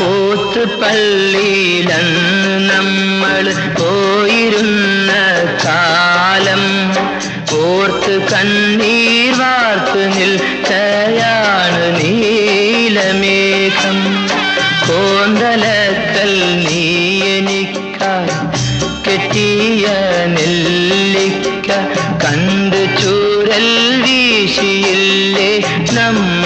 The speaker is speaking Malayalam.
പോത്ത് പള്ളിയിലന്ന് നമ്മൾ പോയിരുന്ന കാലം. ഓർത്ത് കണ്ണീർ വാർത്ത് നിൽക്കയാണ് നീലമേഘം. കോന്തലക്കൽ നീ എനിക്കായി കെട്ടിയ നെല്ലിക്ക. കണ്ട് ചൂരൽ വീശിയില്ലേ നമ്മ